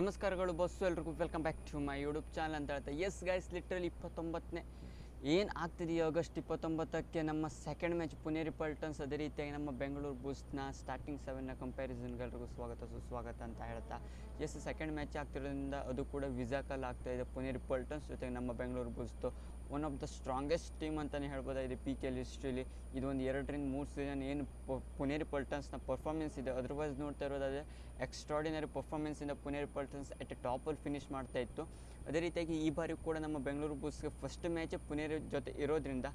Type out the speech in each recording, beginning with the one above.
ನಮಸ್ಕಾರಗಳು ಬಸ್ಸು ಎಲ್ರಿಗೂ. Welcome back to my YouTube channel ಅಂತ ಹೇಳ್ತಾ ಎಸ್ ಗೈಸ್ ಲಿಟ್ರಲಿ ಇಪ್ಪತ್ತೊಂಬತ್ತನೇ ಏನು ಆಗ್ತಿದೆಯೋ ಆಗಸ್ಟ್ ಇಪ್ಪತ್ತೊಂಬತ್ತಕ್ಕೆ ನಮ್ಮ ಸೆಕೆಂಡ್ ಮ್ಯಾಚ್ ಪುನೇರಿ ಪಲ್ಟನ್ಸ್ ಅದೇ ರೀತಿಯಾಗಿ ನಮ್ಮ ಬೆಂಗಳೂರು ಬೂಸ್ಟ್ನ ಸ್ಟಾರ್ಟಿಂಗ್ ಸೆವೆನ್ನ ಕಂಪ್ಯಾರಿಸನ್ಗೆಲ್ರಿಗೂ ಸ್ವಾಗತ ಸುಸ್ವಾಗತ ಅಂತ ಹೇಳ್ತಾ ಎಸ್ ಸೆಕೆಂಡ್ ಮ್ಯಾಚ್ ಆಗ್ತಿರೋದ್ರಿಂದ ಅದು ಕೂಡ ವಿಜಾಕಲ್ ಆಗ್ತಾಯಿದೆ ಪುನೇರಿ ಪಲ್ಟನ್ಸ್ ಜೊತೆಗೆ ನಮ್ಮ Bengaluru ಬೂಸ್ತು one of the strongest team ಅಂತಲೇ ಹೇಳ್ಬೋದಾಗಿದೆ ಪಿ ಕೆ ಎಲ್ ಹಿಸ್ಟ್ರಿಲಿ ಒಂದು ಎರಡರಿಂದ ಮೂರು ಸೀಸನ್ ಏನು ಪುನೇರಿ ಪಲ್ಟನ್ಸ್ನ ಪರ್ಫಾರ್ಮೆನ್ಸ್ ಇದೆ. ಅದರ್ವೈಸ್ ನೋಡ್ತಾ ಇರೋದಾದರೆ ಎಕ್ಸ್ಟ್ರಾಡಿನರಿ ಪರ್ಫಾರ್ಮೆನ್ಸಿಂದ ಪುನೇರಿ ಪಲ್ಟನ್ಸ್ ಎಟ್ ಟಾಪಲ್ಲಿ ಫಿನಿಶ್ ಮಾಡ್ತಾ ಇತ್ತು. ಅದೇ ರೀತಿಯಾಗಿ ಈ ಬಾರಿ ಕೂಡ ನಮ್ಮ ಬೆಂಗಳೂರು ಬುಸ್ಗೆ ಫಸ್ಟ್ ಮ್ಯಾಚ್ ಪುನೇರಿ ಜೊತೆ ಇರೋದ್ರಿಂದ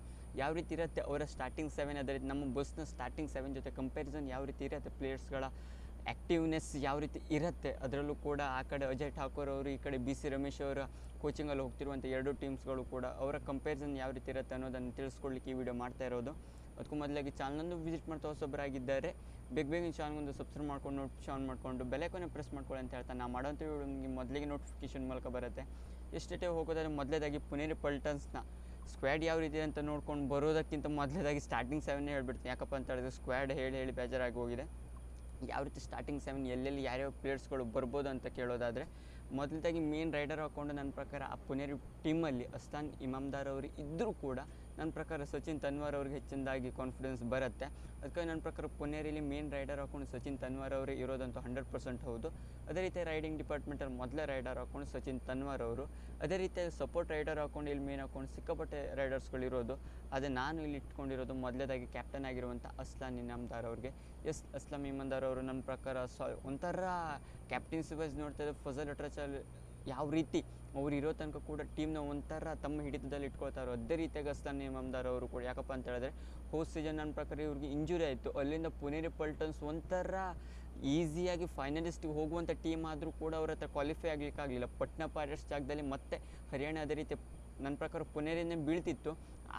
ಯಾವ ರೀತಿ ಇರುತ್ತೆ ಅವರ ಸ್ಟಾರ್ಟಿಂಗ್ ಸೆವೆನ್ ಅದೇ ರೀತಿ ನಮ್ಮ ಬಸ್ನ ಸ್ಟಾರ್ಟಿಂಗ್ ಸೆವೆನ್ ಜೊತೆ ಕಂಪ್ಯಾರಿಸನ್ ಯಾವ ರೀತಿ ಇರುತ್ತೆ ಪ್ಲೇಯರ್ಸ್ಗಳ ಆ್ಯಕ್ಟಿವ್ನೆಸ್ ಯಾವ ರೀತಿ ಇರುತ್ತೆ, ಅದರಲ್ಲೂ ಕೂಡ ಆ ಕಡೆ ಅಜಯ್ ಠಾಕೂರ್ ಅವರು, ಈ ಕಡೆ ಬಿ ಸಿ ರಮೇಶ್ ಅವರ ಕೋಚಿಂಗಲ್ಲಿ ಹೋಗ್ತಿರುವಂಥ ಎರಡು ಟೀಮ್ಸ್ಗಳು ಕೂಡ ಅವರ ಕಂಪ್ಯಾರಿಸನ್ ಯಾವ ರೀತಿ ಇರುತ್ತೆ ಅನ್ನೋದನ್ನು ತಿಳಿಸ್ಕೊಡ್ಲಿಕ್ಕೆ ಈ ವಿಡಿಯೋ ಮಾಡ್ತಾ ಇರೋದು. ಅದಕ್ಕೂ ಮೊದಲಾಗಿ ಚಾನಲನ್ನು ವಿಸಿಟ್ ಮಾಡ್ತಾ ಹೊಸೊಬ್ಬರಾಗಿದ್ದಾರೆ ಬೇಗ ಬೇಗ ಚಾನಲ್ಗೊಂದು ಸಬ್ಸ್ಕ್ರೈಬ್ ಮಾಡ್ಕೊಂಡು ನೋಟಿಫಿಕೇಶನ್ ಆನ್ ಮಾಡಿಕೊಂಡು ಬೆಲೆಕೊನೆ ಪ್ರೆಸ್ ಮಾಡ್ಕೊಳ್ಳಿ ಅಂತ ಹೇಳ್ತಾ ನಾ ಮಾಡೋಂಥ ವಿಡಿಯೋ ನಿಮಗೆ ಮೊದಲಿಗೆ ನೋಟಿಫಿಕೇಶನ್ ಮೂಲಕ ಬರುತ್ತೆ. ಎಷ್ಟೇ ಹೋಗೋದಾದ್ರೆ ಮೊದಲೇದಾಗಿ ಪುನೇರಿ ಪಲ್ಟನ್ಸ್ನ ಸ್ಕ್ವಾಡ್ ಯಾವ ರೀತಿ ಅಂತ ನೋಡ್ಕೊಂಡು ಬರೋದಕ್ಕಿಂತ ಮೊದಲೇದಾಗಿ ಸ್ಟಾರ್ಟಿಂಗ್ ಸೆವೆನ್ ಹೇಳ್ಬಿಡ್ತೀನಿ. ಯಾಕಪ್ಪ ಅಂತ ಹೇಳಿದ್ರೆ ಸ್ಕ್ವಾಡ್ ಹೇಳಿ ಹೇಳಿ ಬೇಜಾರಾಗಿ ಹೋಗಿದೆ. ಯಾವ ರೀತಿ ಸ್ಟಾರ್ಟಿಂಗ್ ಸೆವೆನ್ ಎಲ್ಲೆಲ್ಲಿ ಯಾರ್ಯಾವ ಪ್ಲೇಯರ್ಸ್ಗಳು ಬರ್ಬೋದು ಅಂತ ಕೇಳೋದಾದರೆ, ಮೊದಲದಾಗಿ ಮೇನ್ ರೈಡರ್ ಹಾಕ್ಕೊಂಡು ನನ್ನ ಪ್ರಕಾರ ಆ ಪುನೇರಿ ಟೀಮಲ್ಲಿ ಅಸ್ತಾನ್ ಇಮಾಮ್ದಾರ್ ಅವರು ಇದ್ದರೂ ಕೂಡ ನನ್ನ ಪ್ರಕಾರ ಸಚಿನ್ ತನ್ವಾರ್ ಅವ್ರಿಗೆ ಹೆಚ್ಚಿನದಾಗಿ ಕಾನ್ಫಿಡೆನ್ಸ್ ಬರುತ್ತೆ. ಅದಕ್ಕೆ ನನ್ನ ಪ್ರಕಾರ ಪುನೇರಿಲಿ ಮೇನ್ ರೈಡರ್ ಹಾಕೊಂಡು ಸಚಿನ್ ತನ್ವಾರ್ ಅವರೇ ಇರೋದಂತೂ ಹಂಡ್ರೆಡ್ ಪರ್ಸೆಂಟ್ ಹೌದು. ಅದೇ ರೀತಿ ರೈಡಿಂಗ್ ಡಿಪಾರ್ಟ್ಮೆಂಟಲ್ಲಿ ಮೊದಲೇ ರೈಡರ್ ಹಾಕೊಂಡು ಸಚಿನ್ ತನ್ವಾರ್ ಅವರು, ಅದೇ ರೀತಿ ಸಪೋರ್ಟ್ ರೈಡರ್ ಹಾಕೊಂಡು ಇಲ್ಲಿ ಮೇನ್ ಹಾಕೊಂಡು ಸಿಕ್ಕಾಪಟ್ಟೆ ರೈಡರ್ಸ್ಗಳಿರೋದು ಅದೇ ನಾನು ಇಲ್ಲಿ ಇಟ್ಕೊಂಡಿರೋದು ಮೊದಲೇದಾಗಿ ಕ್ಯಾಪ್ಟನ್ ಆಗಿರುವಂಥ ಅಸ್ಲಾನ್ ಇನಾಮ್ದಾರ್ ಅವ್ರಿಗೆ. ಎಸ್ ಅಸ್ಲಾಂ ಇಮಾಮ್ದಾರ್ ಅವರು ನನ್ನ ಪ್ರಕಾರ ಸ ಒಂಥರ ಕ್ಯಾಪ್ಟನ್ಸಿ ವೈಸ್ ನೋಡ್ತಾ ಇದ್ದರೆ ಫಜಲ್ ಅಟ್ರಚಲ್ ಯಾವ ರೀತಿ ಅವ್ರು ಇರೋ ತನಕ ಕೂಡ ಟೀಮ್ನ ಒಂಥರ ತಮ್ಮ ಹಿಡಿತದಲ್ಲಿ ಇಟ್ಕೊಳ್ತಾರೋ. ಅದೇ ರೀತಿಯಾಗಿ ಅಸ್ಲಾನ್ ಇಮಾಮ್ದಾರ್ ಅವರು ಕೂಡ. ಯಾಕಪ್ಪ ಅಂತ ಹೇಳಿದ್ರೆ ಹೋಸ್ಟ್ ಸೀಸನ್ ನನ್ನ ಪ್ರಕಾರ ಇವ್ರಿಗೆ ಇಂಜುರಿ ಆಯಿತು. ಅಲ್ಲಿಂದ ಪುನೇರಿ ಪಲ್ಟನ್ಸ್ ಒಂಥರ ಈಸಿಯಾಗಿ ಫೈನಲಿಸ್ಟಿಗೆ ಹೋಗುವಂಥ ಟೀಮ್ ಆದರೂ ಕೂಡ ಅವ್ರ ಹತ್ರ ಕ್ವಾಲಿಫೈ ಆಗಲಿಕ್ಕಾಗಲಿಲ್ಲ. ಪಟ್ನಾ ಪೈರೇಟ್ಸ್ ಜಾಗದಲ್ಲಿ ಮತ್ತೆ ಹರಿಯಾಣ ಅದೇ ರೀತಿ ನನ್ನ ಪ್ರಕಾರ ಪುನೇರಿನೇ ಬೀಳ್ತಿತ್ತು.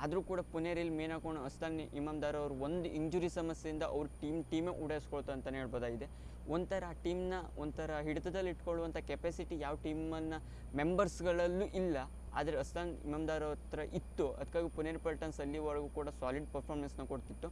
ಆದರೂ ಕೂಡ ಪುನೇರಿಲಿ ಮೇನ್ ಹಾಕೊಂಡು ಅಸ್ತಾನ್ ಇಮಾಮ್ದಾರ್ ಅವರು ಒಂದು ಇಂಜುರಿ ಸಮಸ್ಯೆಯಿಂದ ಅವ್ರ ಟೀಮ್ ಟೀಮೇ ಉಡಾಯಿಸ್ಕೊಳ್ತು ಅಂತಲೇ ಹೇಳ್ಬೋದಾಗಿದೆ. ಒಂಥರ ಆ ಟೀಮ್ನ ಒಂಥರ ಹಿಡಿತದಲ್ಲಿ ಇಟ್ಕೊಳ್ಳುವಂಥ ಕೆಪಾಸಿಟಿ ಯಾವ ಟೀಮನ್ನು ಮೆಂಬರ್ಸ್ಗಳಲ್ಲೂ ಇಲ್ಲ. ಆದರೆ ಅಸ್ತಾನ್ ಇಮಾಮ್ದಾರ್ ಹತ್ರ ಇತ್ತು. ಅದಕ್ಕಾಗಿ ಪುನೇರ್ ಪಲ್ಟನ್ಸ್ ಅಲ್ಲಿವರೆಗೂ ಕೂಡ ಸಾಲಿಡ್ ಪರ್ಫಾರ್ಮೆನ್ಸ್ನ ಕೊಡ್ತಿತ್ತು.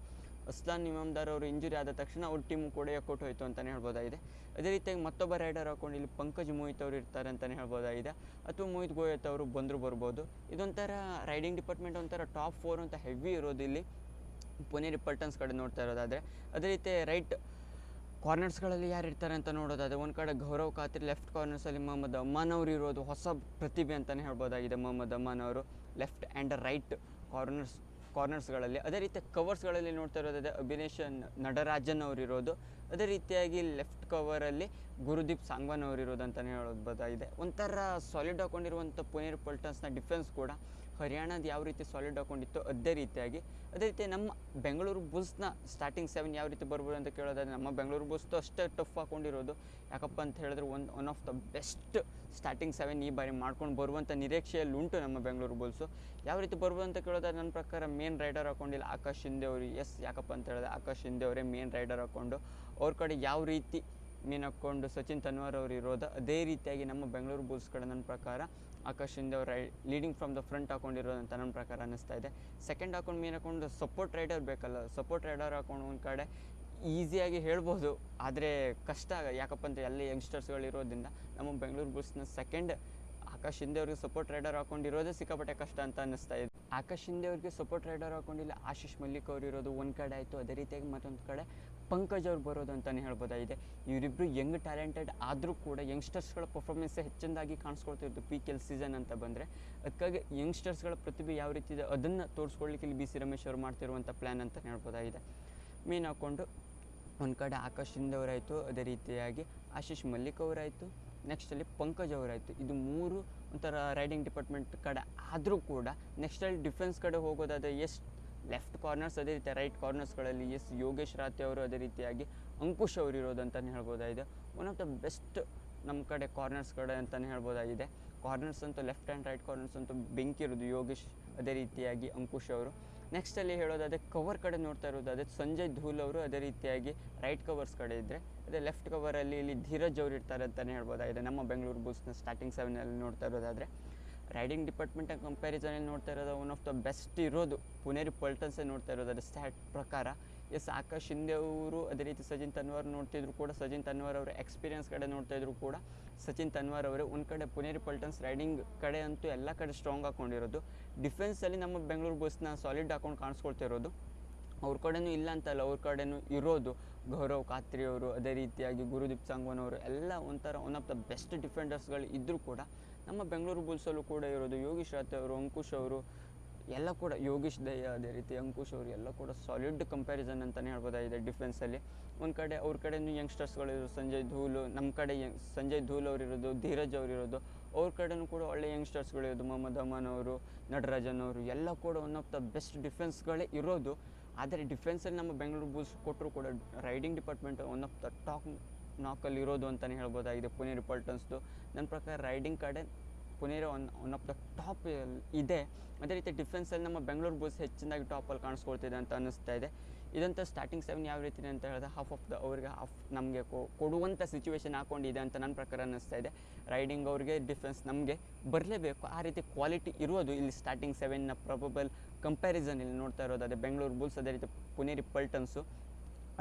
ಅಸ್ಲಾನ್ ಇಮಾಮ್ದಾರ್ ಅವರು ಇಂಜುರಿ ಆದ ತಕ್ಷಣ ಅವ್ರ ಟೀಮು ಕೂಡ ಎಕೌಟ್ ಹೋಯಿತು ಅಂತಲೇ ಹೇಳ್ಬೋದಾಗಿದೆ. ಅದೇ ರೀತಿಯಾಗಿ ಮತ್ತೊಬ್ಬ ರೈಡರ್ ಹಾಕೊಂಡು ಇಲ್ಲಿ ಪಂಕಜ್ ಮೋಹಿತ್ ಅವರು ಇರ್ತಾರೆ ಅಂತಲೇ ಹೇಳ್ಬೋದಾಗಿದೆ. ಅಥವಾ ಮೋಹಿತ್ ಗೋಯತ್ ಅವರು ಬಂದರೂ ಬರ್ಬೋದು. ಇದೊಂಥರ ರೈಡಿಂಗ್ ಡಿಪಾರ್ಟ್ಮೆಂಟ್ ಒಂಥರ ಟಾಪ್ ಫೋರ್ ಅಂತ ಹೆವಿ ಇರೋದು ಇಲ್ಲಿ. ಪುಣೆ ರಿಪಲ್ಟನ್ಸ್ ಕಡೆ ನೋಡ್ತಾ ಇರೋದಾದರೆ. ಅದೇ ರೀತಿ ರೈಟ್ ಕಾರ್ನರ್ಸ್ಗಳಲ್ಲಿ ಯಾರು ಇರ್ತಾರೆ ಅಂತ ನೋಡೋದಾದರೆ, ಒಂದು ಕಡೆ ಗೌರವ್ ಖಾತ್ರಿ ಲೆಫ್ಟ್ ಕಾರ್ನರ್ಸಲ್ಲಿ ಮೊಹಮ್ಮದ್ ಅಮ್ಮಾನ್ ಅವರು ಇರೋದು ಹೊಸ ಪ್ರತಿಭೆ ಅಂತಲೇ ಹೇಳ್ಬೋದಾಗಿದೆ ಮೊಹಮ್ಮದ್ ಅಮ್ಮಾನ್ ಅವರು. ಲೆಫ್ಟ್ ಆ್ಯಂಡ್ ರೈಟ್ ಕಾರ್ನರ್ಸ್ ಕಾರ್ನರ್ಸ್ಗಳಲ್ಲಿ ಅದೇ ರೀತಿ ಕವರ್ಸ್ಗಳಲ್ಲಿ ನೋಡ್ತಾ ಇರೋದಾದ್ರೆ ಅಭಿನೇಶ್ ನಟರಾಜನ್ ಅವರಿರೋದು. ಅದೇ ರೀತಿಯಾಗಿ ಲೆಫ್ಟ್ ಕವರಲ್ಲಿ ಗುರುದೀಪ್ ಸಾಂಗ್ವಾನ್ ಅವರಿರೋದು ಅಂತಲೇ ಹೇಳ್ಬೋದಾಗಿದೆ ಒಂಥರ ಸಾಲಿಡ್ ಹಾಕೊಂಡಿರುವಂಥ ಪುನೀರ್ ಪಲ್ಟನ್ಸ್ನ ಡಿಫೆನ್ಸ್ ಕೂಡ. ಹರಿಯಾಣದ ಯಾವ ರೀತಿ ಸಾಲಿಡ್ ಹಾಕೊಂಡಿತ್ತು ಅದೇ ರೀತಿಯಾಗಿ, ಅದೇ ರೀತಿ ನಮ್ಮ ಬೆಂಗಳೂರು ಬುಲ್ಸ್ನ ಸ್ಟಾರ್ಟಿಂಗ್ ಸೆವೆನ್ ಯಾವ ರೀತಿ ಬರ್ಬೋದು ಅಂತ ಕೇಳೋದಾದ್ರೆ ನಮ್ಮ ಬೆಂಗಳೂರು ಬುಲ್ಸ್ದು ಅಷ್ಟೇ ಟಫ್ ಹಾಕೊಂಡಿರೋದು. ಯಾಕಪ್ಪ ಅಂತ ಹೇಳಿದ್ರೆ ಒಂದು one of the best starting seven ಈ ಬಾರಿ ಮಾಡ್ಕೊಂಡು ಬರುವಂಥ ನಿರೀಕ್ಷೆಯಲ್ಲಿ ಉಂಟು ನಮ್ಮ ಬೆಂಗಳೂರು ಬುಲ್ಸು ಯಾವ ರೀತಿ ಬರ್ಬೋದು ಅಂತ ಕೇಳೋದಾದ್ರೆ ನನ್ನ ಪ್ರಕಾರ ಮೇನ್ ರೈಡರ್ ಹಾಕೊಂಡಿಲ್ಲ ಆಕಾಶ್ ಶಿಂದೆ ಅವರು. ಎಸ್ ಯಾಕಪ್ಪ ಅಂತ ಹೇಳಿದ್ರೆ ಆಕಾಶ್ ಶಿಂದೆ ಅವರೇ ಮೇನ್ ರೈಡರ್ ಹಾಕ್ಕೊಂಡು ಅವ್ರ ಕಡೆ ಯಾವ ರೀತಿ ಮೀನು ಹಾಕ್ಕೊಂಡು ಸಚಿನ್ ತನ್ವಾರ್ ಅವರು ಇರೋದು ಅದೇ ರೀತಿಯಾಗಿ ನಮ್ಮ ಬೆಂಗಳೂರು ಬುಲ್ಸ್ ಕಡೆ ನನ್ನ ಪ್ರಕಾರ ಆಕಾಶ್ ಶಿಂದೆ ಅವ್ರ ಲೀಡಿಂಗ್ ಫ್ರಮ್ ದ ಫ್ರಂಟ್ ಹಾಕೊಂಡಿರೋದು ಅಂತ ನನ್ನ ಪ್ರಕಾರ ಅನ್ನಿಸ್ತಾ ಇದೆ. ಸೆಕೆಂಡ್ ಹಾಕೊಂಡು ಮೇನ್ ಹಾಕೊಂಡು ಸಪೋರ್ಟ್ ರೈಡರ್ ಬೇಕಲ್ಲ ಸಪೋರ್ಟ್ ರೈಡರ್ ಹಾಕೊಂಡು ಒಂದು ಕಡೆ ಈಸಿಯಾಗಿ ಹೇಳ್ಬೋದು. ಆದರೆ ಕಷ್ಟ ಯಾಕಪ್ಪ ಅಂತ ಎಲ್ಲ ಯಂಗ್ಸ್ಟರ್ಸ್ಗಳಿರೋದ್ರಿಂದ ನಮ್ಮ ಬೆಂಗಳೂರು ಬುಲ್ಸ್ನ ಸೆಕೆಂಡ್ ಆಕಾಶ್ ಹಿಂದೆ ಅವ್ರಿಗೆ ಸಪೋರ್ಟ್ ರೈಡರ್ ಹಾಕೊಂಡಿರೋದೇ ಸಿಕ್ಕಾಪಟ್ಟೆ ಕಷ್ಟ ಅಂತ ಅನ್ನಿಸ್ತಾ ಇದೆ. ಆಕಾಶ್ ಹಿಂದೆ ಅವ್ರಿಗೆ ಸಪೋರ್ಟ್ ರೈಡರ್ ಹಾಕೊಂಡಿಲ್ಲ, ಆಶೀಶ್ ಮಲ್ಲಿಕ್ ಅವರು ಇರೋದು ಒಂದು ಕಡೆ ಆಯಿತು, ಅದೇ ರೀತಿಯಾಗಿ ಮತ್ತೊಂದು ಕಡೆ ಪಂಕಜ್ ಅವ್ರು ಬರೋದು ಅಂತಲೇ ಹೇಳ್ಬೋದಾಗಿದೆ. ಇವರಿಬ್ಬರು ಯಂಗ್ ಟ್ಯಾಲೆಂಟೆಡ್ ಆದರೂ ಕೂಡ ಯಂಗ್ಸ್ಟರ್ಸ್ಗಳ ಪರ್ಫಾರ್ಮೆನ್ಸ್ ಹೆಚ್ಚಿನದಾಗಿ ಕಾಣಿಸ್ಕೊಳ್ತಿರೋದು ಪಿ ಕೆಲ್ ಸೀಸನ್ ಅಂತ ಬಂದರೆ. ಅದಕ್ಕಾಗಿ ಯಂಗ್ಸ್ಟರ್ಸ್ಗಳ ಪ್ರತಿಭೆ ಯಾವ ರೀತಿ ಇದೆ ಅದನ್ನು ತೋರಿಸ್ಕೊಳ್ಳಿಕ್ಕೆ ಇಲ್ಲಿ ಬಿ ಸಿ ರಮೇಶ್ ಅವರು ಮಾಡ್ತಿರುವಂಥ ಪ್ಲ್ಯಾನ್ ಅಂತ ಹೇಳ್ಬೋದಾಗಿದೆ. ಮೇನ್ ಹಾಕ್ಕೊಂಡು ಒಂದು ಕಡೆ ಆಕಾಶ್ ಶಿಂದೆ ಅವರಾಯಿತು, ಅದೇ ರೀತಿಯಾಗಿ ಆಶೀಶ್ ಮಲ್ಲಿಕ್ ಅವರಾಯಿತು ನೆಕ್ಸ್ಟಲ್ಲಿ ಪಂಕಜ್ ಅವರಾಯಿತು. ಇದು ಮೂರು ಒಂಥರ ರೈಡಿಂಗ್ ಡಿಪಾರ್ಟ್ಮೆಂಟ್ ಕಡೆ ಆದರೂ ಕೂಡ ನೆಕ್ಸ್ಟಲ್ಲಿ ಡಿಫೆನ್ಸ್ ಕಡೆ ಹೋಗೋದಾದರೆ ಎಷ್ಟು ಲೆಫ್ಟ್ ಕಾರ್ನರ್ಸ್ ಅದೇ ರೀತಿ ರೈಟ್ ಕಾರ್ನರ್ಸ್ಗಳಲ್ಲಿ ಎಸ್ ಯೋಗೇಶ್ ರಾತಿ ಅವರು ಅದೇ ರೀತಿಯಾಗಿ ಅಂಕುಶ್ ಅವರು ಇರೋದು ಅಂತಲೇ ಹೇಳ್ಬೋದಾಗಿದೆ. ಒನ್ ಆಫ್ ದ ಬೆಸ್ಟ್ ನಮ್ಮ ಕಡೆ ಕಾರ್ನರ್ಸ್ ಕಡೆ ಅಂತಲೇ ಹೇಳ್ಬೋದಾಗಿದೆ. ಕಾರ್ನರ್ಸ್ ಅಂತೂ ಲೆಫ್ಟ್ ಆ್ಯಂಡ್ ರೈಟ್ ಕಾರ್ನರ್ಸ್ ಅಂತೂ ಬೆಂಕಿ ಇರೋದು ಯೋಗೇಶ್ ಅದೇ ರೀತಿಯಾಗಿ ಅಂಕುಶ್ ಅವರು. ನೆಕ್ಸ್ಟಲ್ಲಿ ಹೇಳೋದಾದರೆ ಕವರ್ ಕಡೆ ನೋಡ್ತಾ ಇರೋದಾದರೆ ಸಂಜಯ್ ಧೂಲ್ ಅವರು ಅದೇ ರೀತಿಯಾಗಿ ರೈಟ್ ಕವರ್ಸ್ ಕಡೆ ಇದ್ದರೆ ಅದೇ ಲೆಫ್ಟ್ ಕವರಲ್ಲಿ ಇಲ್ಲಿ ಧೀರಜ್ ಅವರು ಇರ್ತಾರೆ ಅಂತಲೇ ಹೇಳ್ಬೋದಾಗಿದೆ. ನಮ್ಮ ಬೆಂಗಳೂರು ಬುಲ್ಸ್ನ ಸ್ಟಾರ್ಟಿಂಗ್ ಸೆವೆನಲ್ಲಿ ನೋಡ್ತಾ ಇರೋದಾದರೆ. ರೈಡಿಂಗ್ ಡಿಪಾರ್ಟ್ಮೆಂಟ್ ಕಂಪ್ಯಾರಿಸನಲ್ಲಿ ನೋಡ್ತಾ ಇರೋದು ಒನ್ ಆಫ್ ದ ಬೆಸ್ಟ್ ಇರೋದು. ಪುನೇರಿ ಪಲ್ಟನ್ಸೇ ನೋಡ್ತಾ ಇರೋದು ಅದರ ಸ್ಟ್ಯಾಟ್ ಪ್ರಕಾರ. ಎಸ್, ಆಕಾಶ್ ಶಿಂದೆ ಅವರು ಅದೇ ರೀತಿ ಸಚಿನ್ ತನ್ವಾರ್ ನೋಡ್ತಿದ್ರು ಕೂಡ, ಸಚಿನ್ ತನ್ವಾರ್ ಅವರ ಎಕ್ಸ್ಪೀರಿಯನ್ಸ್ ಕಡೆ ನೋಡ್ತಾ ಇದ್ರು ಕೂಡ, ಸಚಿನ್ ತನ್ವಾರ್ ಅವರೇ. ಒಂದು ಕಡೆ ಪುನೇರಿ ಪಲ್ಟನ್ಸ್ ರೈಡಿಂಗ್ ಕಡೆ ಅಂತೂ ಎಲ್ಲ ಕಡೆ ಸ್ಟ್ರಾಂಗ್ ಹಾಕೊಂಡಿರೋದು. ಡಿಫೆನ್ಸಲ್ಲಿ ನಮ್ಮ ಬೆಂಗಳೂರು ಬಸ್ನ ಸಾಲಿಡ್ ಹಾಕೊಂಡು ಕಾಣಿಸ್ಕೊಳ್ತಿರೋದು ಅವ್ರ ಕಡೆನೂ ಇಲ್ಲ ಅಂತಲ್ಲ, ಅವ್ರ ಕಡೆನೂ ಇರೋದು. ಗೌರವ್ ಖಾತ್ರಿ ಅವರು ಅದೇ ರೀತಿಯಾಗಿ, ಗುರುದೀಪ್ ಸಾಂಗ್ವನ್ ಅವರು ಎಲ್ಲ ಒಂಥರ ಒನ್ ಆಫ್ ದ ಬೆಸ್ಟ್ ಡಿಫೆಂಡರ್ಸ್ಗಳು ಇದ್ದರೂ ಕೂಡ ನಮ್ಮ ಬೆಂಗಳೂರು ಬುಲ್ಸಲ್ಲೂ ಕೂಡ ಇರೋದು ಯೋಗೀಶ್ ರಾಥ್ ಅವರು, ಅಂಕುಶ್ ಅವರು, ಎಲ್ಲ ಕೂಡ ಯೋಗೀಶ್ ದಯ್ಯ ಅದೇ ರೀತಿ ಅಂಕುಶ್ ಅವರು ಎಲ್ಲ ಕೂಡ ಸಾಲಿಡ್ ಕಂಪ್ಯಾರಿಸನ್ ಅಂತಲೇ ಹೇಳ್ಬೋದಾಗಿದೆ ಡಿಫೆನ್ಸಲ್ಲಿ ಒಂದು ಕಡೆ ಅವ್ರ ಕಡೆಯೂ ಯಂಗ್ಸ್ಟರ್ಸ್ಗಳಿರೋದು ಸಂಜಯ್ ಧೂಲ್ ನಮ್ಮ ಕಡೆ ಸಂಜಯ್ ಧೂಲ್ ಅವರಿರೋದು, ಧೀರಜ್ ಅವರಿರೋದು, ಅವ್ರ ಕಡೆಯೂ ಕೂಡ ಒಳ್ಳೆ ಯಂಗ್ಸ್ಟರ್ಸ್ಗಳಿರೋದು ಮೊಹಮ್ಮದ್ ಅಮಾನ್ ಅವರು, ನಟರಾಜನ್ ಅವರು, ಎಲ್ಲ ಕೂಡ ಒನ್ ಆಫ್ ದ ಬೆಸ್ಟ್ ಡಿಫೆನ್ಸ್ಗಳೇ ಇರೋದು. ಆದರೆ ಡಿಫೆನ್ಸಲ್ಲಿ ನಮ್ಮ ಬೆಂಗಳೂರು ಬುಲ್ಸ್ ಕೊಟ್ಟರು ಕೂಡ raiding department one of the top ನಾಕಲ್ಲಿ ಇರೋದು ಅಂತಲೇ ಹೇಳ್ಬೋದಾಗಿದೆ. ಪುಣೆ ಪಲ್ಟನ್ಸ್ದು ನನ್ನ ಪ್ರಕಾರ ರೈಡಿಂಗ್ ಕಡೆ Puneri one one of the top ಇದೆ. ಅದೇ ರೀತಿ ಡಿಫೆನ್ಸಲ್ಲಿ ನಮ್ಮ ಬೆಂಗಳೂರು ಬುಲ್ಸ್ ಹೆಚ್ಚಿನಾಗಿ ಟಾಪಲ್ಲಿ ಕಾಣಿಸ್ಕೊಳ್ತಿದೆ ಅಂತ ಅನ್ನಿಸ್ತಾ ಇದೆ. ಇದಂತ ಸ್ಟಾರ್ಟಿಂಗ್ ಸೆವೆನ್ ಯಾವ ರೀತಿ ಅಂತ ಹೇಳಿದ್ರೆ ಹಾಫ್ ಆಫ್ ದ ಅವ್ರಿಗೆ ಹಾಫ್ ನಮಗೆ ಕೊಡುವಂಥ ಸಿಚುವೇಶನ್ ಹಾಕೊಂಡಿದೆ ಅಂತ ನನ್ನ ಪ್ರಕಾರ ಅನ್ನಿಸ್ತಾ ಇದೆ. ರೈಡಿಂಗ್ ಅವ್ರಿಗೆ ಡಿಫೆನ್ಸ್ ನಮಗೆ ಬರಲೇಬೇಕು. ಆ ರೀತಿ ಕ್ವಾಲಿಟಿ ಇರೋದು ಇಲ್ಲಿ ಸ್ಟಾರ್ಟಿಂಗ್ ಸೆವೆನ್ನ ಪ್ರೊಬಬಲ್ ಕಂಪ್ಯಾರಿಸನ್ ಇಲ್ಲಿ ನೋಡ್ತಾ ಇರೋದು ಅದೇ ಬೆಂಗಳೂರು ಬುಲ್ಸ್ ಅದೇ ರೀತಿ ಪುನೇರಿ ಪಲ್ಟನ್ಸು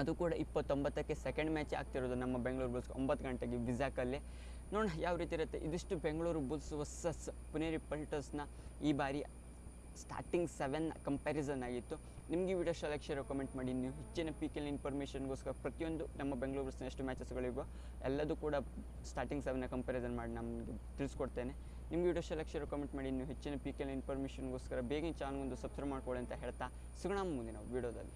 ಅದು ಕೂಡ ಇಪ್ಪತ್ತೊಂಬತ್ತಕ್ಕೆ ಸೆಕೆಂಡ್ ಮ್ಯಾಚ್ ಆಗ್ತಿರೋದು ನಮ್ಮ ಬೆಂಗಳೂರು ಬುಲ್ಸ್ ಒಂಬತ್ತು ಗಂಟೆಗೆ ವಿಸಾಕಲ್ಲಿ ನೋಡೋಣ ಯಾವ ರೀತಿ ಇರುತ್ತೆ. ಇದಿಷ್ಟು ಬೆಂಗಳೂರು ಬುಲ್ಸ್ ವರ್ಸಸ್ ಪುನೇರಿ ಪಲ್ಟರ್ಸ್ನ ಈ ಬಾರಿ ಸ್ಟಾರ್ಟಿಂಗ್ ಸೆವೆನ್ ಕಂಪ್ಯಾರಿಸನ್ ಆಗಿತ್ತು. ನಿಮಗೆ ಈ ವಿಡಿಯೋ ಶೇರ್ ಕಮೆಂಟ್ ಮಾಡಿ. ನೀವು ಹೆಚ್ಚಿನ ಪಿ ಪೀಕಲ್ ಇನ್ಫಾರ್ಮೇಷನ್ಗೋಸ್ಕರ ಪ್ರತಿಯೊಂದು ನಮ್ಮ ಬೆಂಗಳೂರು ಬುಲ್ಸ್ನ ಎಷ್ಟು ಮ್ಯಾಚಸ್ಗಳಿಗೋ ಎಲ್ಲದೂ ಕೂಡ ಸ್ಟಾರ್ಟಿಂಗ್ ಸೆವೆನ್ನ ಕಂಪ್ಯಾರಿಸನ್ ಮಾಡಿ ನಮಗೆ ತಿಳಿಸ್ಕೊಡ್ತೇನೆ. ನಿಮಗೆ ವಿಡಿಯೋ ಸೆಲೆಕ್ಷನ್ ಕಮೆಂಟ್ ಮಾಡಿ. ನೀವು ಹೆಚ್ಚಿನ ಪಿ ಪೀಕಲ್ ಇನ್ಫಾರ್ಮೇಷನ್ಗೋಸ್ಕರ ಬೇಗ ಚಾನಲ್ ಒಂದು ಸಬ್ಸ್ಕ್ರೈಬ್ ಮಾಡ್ಕೊಳ್ಳಿ ಅಂತ ಹೇಳ್ತಾ ಸಿಗೋಣ ಮುಂದಿನ ವಿಡಿಯೋದಲ್ಲಿ